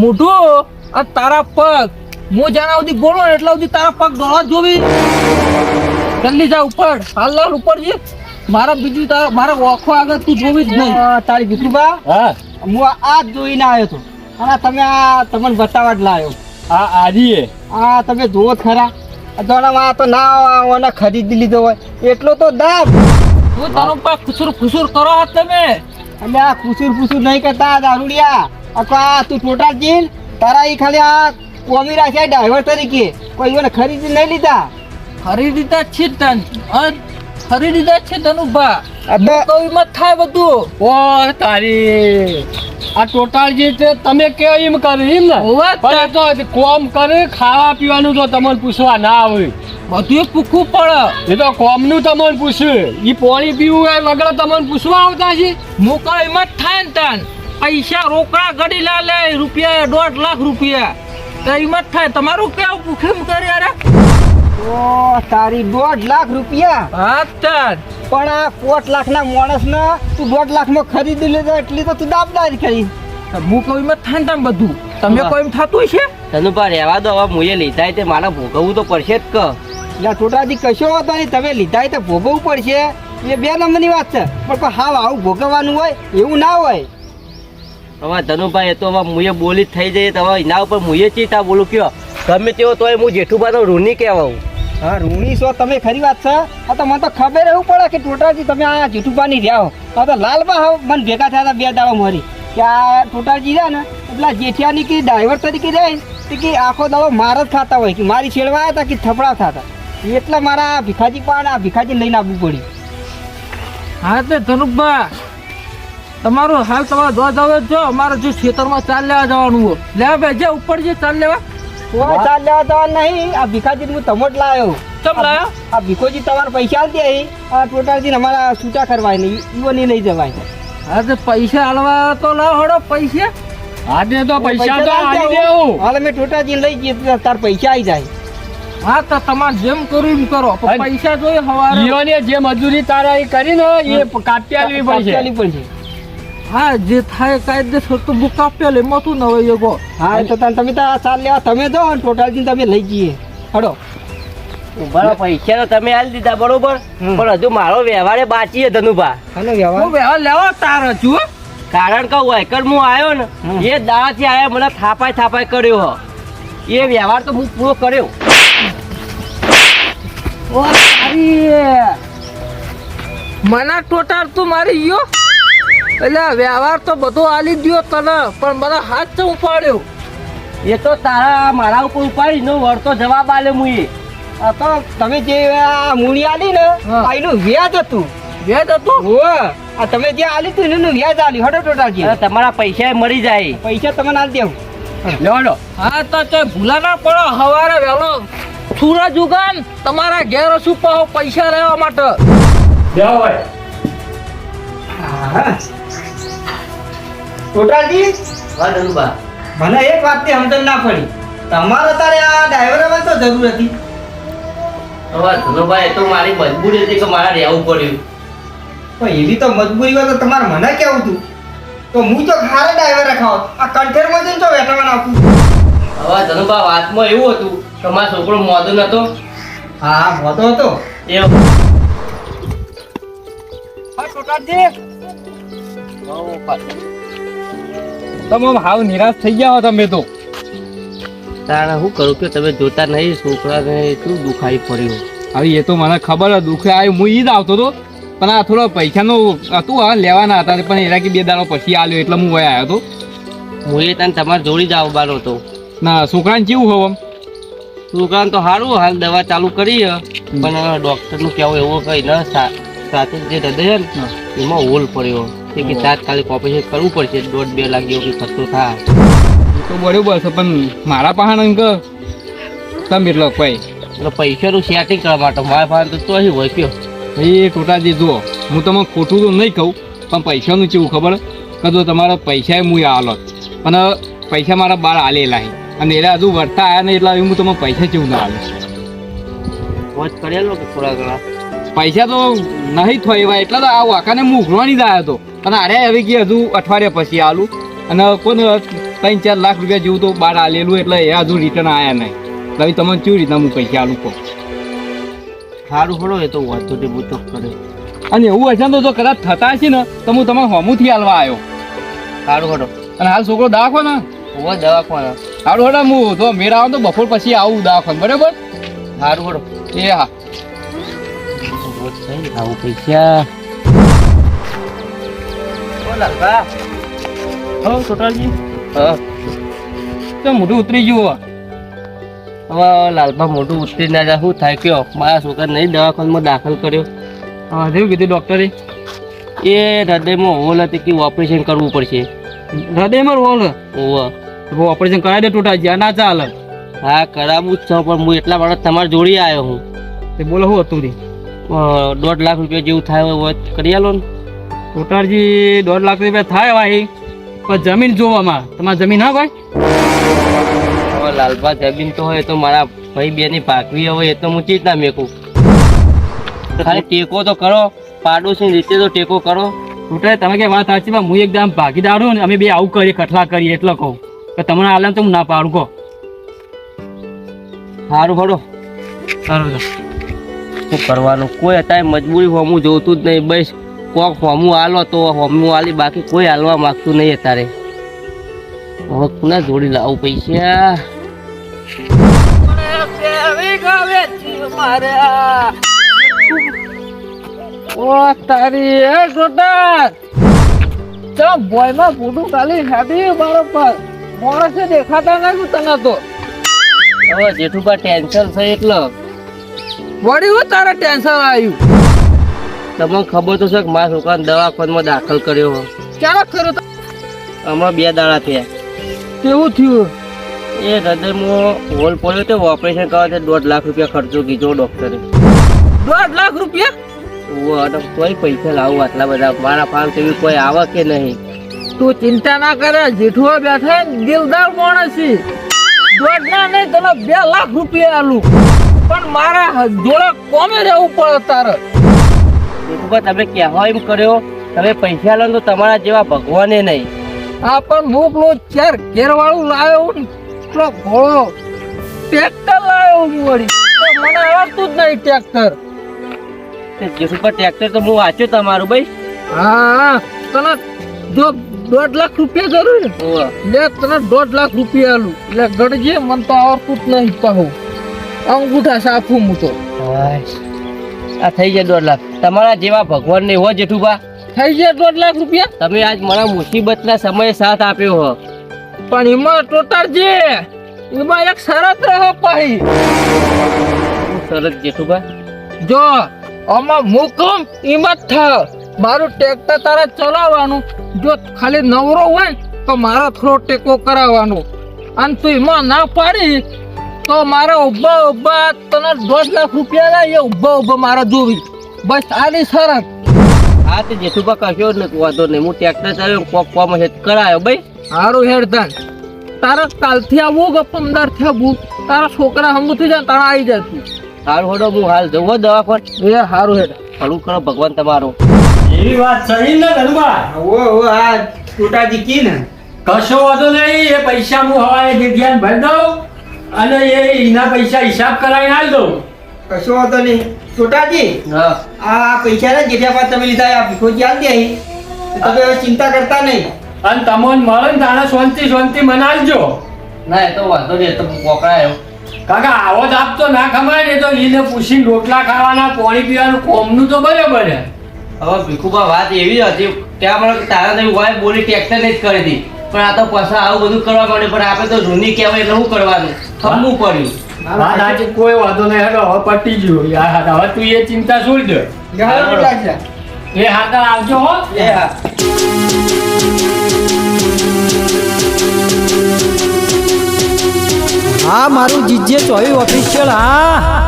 મોઢું અને તારા પગ. હું જાણા સુધી બોલો ને એટલા સુધી તારા પગ જ જોવી જલ્દી જા ઉપર. હાલ લાલ ઉપર જે મારા બીજું તારા મારા ઓખો આગળ તું જોવી જ નહીં. તારી ભીખુબા હા. હું આ જ જોઈને આવ્યો હતો અને તમે આ તમને બતાવવા જ લાવ્યો આ આજીએ. આ તમે જુઓ ખરા. દોડામાં આ તો ના ઓને ખરીદી લીધો હોય. એટલો તો દાબ તું તારો પગ ખુસુર ખુસુર કરો તમે. એટલે આ ખુસુર ખુસુર નહીં કરતા દારૂડિયા. અથવા તું ટોટા જીલ તારા એ ખાલી આ કોમી રાખ્યા ડ્રાઈવર તરીકે. કોઈ એને ખરીદી નહીં લીધા. ખરીદીતા છે તન. ખરીદીતા છે ધનુભા ભા અબે તો એમાં જ થાય બધું. ઓ તારી. આ ટોટલ જે છે તમે કે એમ કરે એમ ને? પણ તો કોમ કરે ખાવા પીવાનું તો તમને પૂછવા ના આવે બધું પૂછવું પડે. એ તો કોમનું તમને પૂછે. એ પાણી પીવું એ વગર તમને પૂછવા આવતા છે. મોકા એમાં જ થાય ને તન. પૈસા રોકડા ગડી લા લે રૂપિયા દોઢ લાખ રૂપિયા. તો એમાં થાય તમારું કેવું ભૂખેમ કરે અરે ઓ તારી દોઢ લાખ રૂપિયા? હા પણ આ પોટ લાખના માણસને તું દોઢ લાખમાં ખરીદી લીધો એટલી તો તું દાબદારી કરી. હું કહું એમાં થાય બધું. તમે કોઈ એમ થતું છે ધનુભા રહેવા દો હવે મુએ લીધા તે મારે ભોગવવું તો પડશે જ ક. એટલે ટોટાથી કશો વાંધો નહીં. તમે લીધા તો ભોગવવું પડશે. એ બે નંબરની વાત છે. પણ હાવ આવું ભોગવવાનું હોય એવું ના હોય. હવે ધનુભાઈ એ તો હવે મુએ બોલી જ થઈ જઈએ તો હવે એના ઉપર મુએ ચીતા બોલું કયો? ગમે તેવો તોય હું જેઠુભાનો ઋણી કહેવાઉં. હા રૂણી છો તમે ખરી વાત છે. આ તો મને તો ખબર એવું પડે કે ટોટાજી તમે આ જેઠુબાની રહ્યા હો. તો લાલબા હાવ મને ભેગા થયા હતા બે દાવા મારી કે આ ટોટાજી રહ્યા ને એટલા જેઠિયાની કે ડ્રાઈવર તરીકે રહે તે કે આખો દાવો માર જ ખાતા હોય કે મારી છેડવા હતા કે થપડા થતા એટલે મારા ભીખાજી પણ આ ભીખાજી લઈને આવવું પડ્યું. હા તો ધનુભા તમારું હાલ તમારે જો જાવ જો અમારે જો ખેતરમાં ચાલ લેવા જવાનું હોય. લેવા બે જે ઉપર જે ચાલ લેવા. કોઈ ચાલ લેવા જવા નહીં. આ ભીખાજી હું તમોટ લાવ્યો ચમ લાવ્યો આ ભીખોજી તમારા પૈસા આલતી આવી આ ટોટાજી અમારા છૂટા કરવાય નહીં. ઈવો નહીં લઈ જવાય. હા તો પૈસા હાલવા તો લાવ હડો પૈસા. આજે તો પૈસા તો આલી આલી દેવું. હાલ મેં ટોટાજી લઈ જઈએ તાર પૈસા આવી જાય. હા તો તમારે જેમ કરું એમ કરો. પૈસા જોઈએ હવારે. જે મજૂરી તારા એ કરી ને એ કાપ્યા પડશે. પડશે. હા જે થાય કાયદેસર તો બુક આપે લે મોતું ન હોય એગો હા એ તો તને તમે તો સાર લેવા તમે જો અને થી તમે લઈ જઈએ. હડો બરાબર પૈસા તો તમે આલી દીધા બરોબર? પણ હજુ મારો વ્યવહાર બાકી છે ધનુભા. વ્યવહાર? વેવા લેવા તાર છું કારણ કે વાયકર હું આવ્યો ને. એ થી આયા મને થાપાય થાપાય કર્યો હો. એ વ્યવહાર તો હું પૂરો કર્યો. મને ટોટાર તું મારી ગયો? એટલે વ્યવહાર તો બધો આલી દ્યો તને પણ મને હાથ તો ઉપાડ્યો. એ તો તારા મારા ઉપર ઉપાડી નો વળતો જવાબ આલ્યો મુએ આ તો તમે જે આ મૂડી આલી ને એનું વ્યાજ હતું. વ્યાજ હતું? આ તમે જે આલી તું એનું વ્યાજ આલી હડો ટોટાજી તમારા પૈસા મળી જાય. પૈસા તમને આલી દેવું લેવાનો હા તો તે ભૂલા ના પડો હવારે વહેલો. સૂરજ ઉગાન તમારા ઘેર શું પૈસા લેવા માટે. જાઓ ભાઈ હા. ટોટાજી વાહ ધનુભા મને એક વાતની સમજણ ના પડી. તમારે તારે આ ડ્રાઈવર તો જરૂર હતી. હવે ધનુભાઈ એ તો મારી મજબૂરી હતી કે મારે રહેવું પડ્યું. પણ એવી તો મજબૂરી હોય તો તમારે મને કેવું હતું? તો હું તો ખારે ડ્રાઈવર રખાવ. આ કંઠેરમાં જઈને તો વેટવા નાખું હવે ધનુભા વાતમાં એવું હતું કે મારો છોકરો મોદો નતો. હા મોદો હતો. એ હા ટોટાજી તમે આમ હાવ નિરાશ થઈ ગયા હો તમે તો. તારા શું કરું કે તમે જોતા નહીં છોકરાને એટલું દુખાઈ પડ્યું. હવે એ તો મને ખબર દુઃખ આવે હું ઈ જ આવતો હતો પણ આ થોડો પૈસાનો હતું હા લેવાના હતા પણ એના કે બે દાડો પછી આવ્યો એટલે હું વયા આવ્યો હતો હું એ તને તમારે જોડી જ આવવાનો હતો. ના છોકરાને કેવું હોવ છોકરાને તો સારું હાલ દવા ચાલુ કરી હે. પણ ડૉક્ટરનું કહેવું એવું કંઈ ન સાથે જે હૃદય ને એમાં હોલ પડ્યો. તે કે તાત્કાલિક ઓપરેશન કરવું પડશે. દોઢ બે લાખ જેવો ખર્ચો થાય. એ તો બરોબર છે પણ મારા પાસે અંક તમે એટલો કોઈ. એટલે પૈસાનું સેટિંગ કરવા માટે. મારા પાસે તો તો હોય કયો. એ ટોટાજી જુઓ હું તમને ખોટું તો નહીં કહું પણ પૈસાનું ચેવું ખબર? કદો તમારા પૈસા હું આલો અને પૈસા મારા બાર આલેલા છે. અને એના હજુ વર્તા આવ્યા નહીં એટલે હું તમને પૈસા ચેવું ના આલે મોજ કરેલો કે થોડા ઘણા? પૈસા તો નહીં થાય એવા એટલે તો આ વાકાને હું ઉઘરવાની જ આવ્યો હતો અને અરે હવે કે હજુ અઠવાડિયા પછી આલું. અને કોને ત્રણ ચાર લાખ રૂપિયા જેવું તો બાર આલેલું એટલે એ હજુ રિટર્ન આવ્યા નહીં. એટલે હવે તમને કેવી રીતના હું પૈસા આલું કહું? સારું પડો એ તો હું તો કરે. અને એવું હશે તો કદાચ થતા હશે ને તો હું તમારે હોમુથી હાલવા આવ્યો સારું પડો. અને હાલ છોકરો દાખો ને હું દવાખાના. સારું હડો હું તો મેળા આવું તો બપોર પછી આવું દાખો બરાબર? સારું હડો એ હા. આવું પૈસા હો છોટાજી હા. તો મોઢું ઉતરી ગયું હવે? લાલબા મોઢું ઉતરી ના જાય. શું થાય કયો? મારા છોકરા નહીં દવાખાનામાં દાખલ કર્યો. હા જેવું કીધું ડૉક્ટરે? એ હૃદયમાં હોલ હતી કે ઓપરેશન કરવું પડશે. હૃદયમાં હોલ? ઓવ ઓપરેશન કરાવી દે ટોટા જ્યાં ના ચાલે. હા કરાવું જ છે પણ હું એટલા માટે તમારે જોડી આવ્યો હું. તે બોલો શું હતું દોઢ લાખ રૂપિયા જેવું થાય હોય કરી આલો ને. ટોટાજી દોઢ લાખ રૂપિયા થાય ભાઈ પણ જમીન જોવામાં તમારે જમીન હા ભાઈ? લાલબા જમીન તો હોય તો મારા ભાઈ બેની ભાગવી હોય એ તો હું ચીજ ના મેકું. ખાલી ટેકો તો કરો પાડોશી રીતે તો ટેકો કરો. ટૂટે તમે કે વાત સાચી હું એકદમ ભાગીદાર હું ને અમે બે આવું કરીએ કઠલા કરીએ એટલે કહું. કે તમને આલે તો હું ના પાડું કહો. સારું ભરો સારું શું કરવાનું? કોઈ અત્યારે મજબૂરી હોમું જોતું જ નહીં. બસ કોક હોમું હાલો તો હોમું હાલી, બાકી કોઈ હાલવા માગતું નહીં અત્યારે. હવે કોના જોડી લાવું પૈસા? ઓ, તારી એ જોતા ચમ બોયમાં ફોટું ખાલી ખાધી મારો પર. દેખાતા નથી તને તો. હવે જેઠુબા ટેન્શન છે એટલે. વળી હું તારે ટેન્શન આવ્યું? તમને ખબર તો છે કે મારા છોકરાને દવાખાનામાં દાખલ કર્યો. ક્યારે કર્યો ત- હમણાં બે દાડા થયા. કેવું થયું? એ હૃદયમાં હોલ પડ્યો તો ઓપરેશન કરવા તે દોઢ લાખ રૂપિયા ખર્ચો કીધો ડૉક્ટરે. દોઢ લાખ રૂપિયા? ઓ અને કોઈ પૈસા લાવું આટલા બધા. મારા ફાર્મ તેવી કોઈ આવે કે નહીં? તું ચિંતા ના કરે જેઠુઆ બેઠા દિલદાર માણસ છે દોઢ ના નહીં તને બે લાખ રૂપિયા આલું. પણ મારા જોડે કોમે રહેવું પડે તારે? જેઠુબા તમે કહેવા એમ કર્યો તમે પૈસા લો તો તમારા જેવા ભગવાને નહીં. આ પણ હું પેલો ચાર ઘેરવાળું લાવ્યો પેલો ઘોડો ટ્રેક્ટર લાવ્યો હું વળી. મને આવડતું જ નહીં ટ્રેક્ટર. જેસુભા ટ્રેક્ટર તો હું વાંચ્યું તમારું ભાઈ. હા હા. તને જો દોઢ લાખ રૂપિયા જરૂર ને? તને દોઢ લાખ રૂપિયા આલું. એટલે ગણજે મને તો આવડતું જ નહીં કહું. અંગૂઠા સાફું હું તો આ થઈ જાય દોઢ લાખ. તમારા જેવા ભગવાન ને હો જેઠુભા. થઈ જાય દોઢ લાખ રૂપિયા? તમે આજ મારા મુસીબતના સમયે સાથ આપ્યો હો. પણ એમાં ટોટારજે એમાં એક શરત રહે પાહી. શરત જેઠુભા? જો આમાં મુકમ જ થાવ મારું ટ્રેક્ટર તારે ચલાવવાનું. જો ખાલી નવરો હોય તો મારા થોડો ટેકો કરાવવાનો. અને તું એમાં ના પાડી તો મારા ઊભા ઊભા તને દોઢ લાખ રૂપિયા લાવીએ ઊભા ઊભા મારા જોવી. બસ આની શરત. હા તે જેઠુભા કશો જ નથી વાંધો નહીં. હું ટ્રેક્ટર ચાલ્યો કોક કોમ છે કરાયો ભાઈ. સારું હેડધાન તારા કાલથી આવવું કે પંદરથી આવવું તારા છોકરા હમું થઈ જાય તારા આવી જાય તું. હાલ હોડો હું હાલ જવું હો દવાખાન. એ સારું હેડ. ભલું કરો ભગવાન તમારો. એવી વાત સહી ને ધનુભા ઓ ઓ આ ટોટાજી કી ને? કશો વાંધો નહીં એ પૈસા હું હવાએ જગ્યાને ભરી દઉં. અને એ એના પૈસા હિસાબ કરાવીને આલી દઉં. કશો વાંધો નહીં. છોટાજી હા. આ પૈસા ને જેઠિયા પાસે તમે લીધા આ ભીખોજી આલ દે. તમે હવે ચિંતા કરતા નહીં. અને તમને મળે ને તાણે શાંતિ શાંતિ મનાલજો ના એ તો વાંધો નહીં એ તો પકડાયો કાકા આવો જ આપતો ના ખમાય ને તો એને પૂછીને રોટલા ખાવાના પાણી પીવાનું કોમનું તો બરાબર હવે ભીખુબા વાત એવી હતી ત્યાં મને તારા નહીં હોય બોલી ટેક્ટર જ કરી હતી. પણ આ તો પાછા આવું બધું કરવા માંડે પણ આપણે તો જૂની કહેવાય એટલે શું કરવાનું? થમવું પડ્યું. કોઈ વાંધો નહીં હેડો હવે પટી ગયું. યાર હવે તું એ ચિંતા છોડી દે. એ હાથ આવજો હો. એ હા. હા મારું જીજે ચોવી ઓફિશિયલ હા.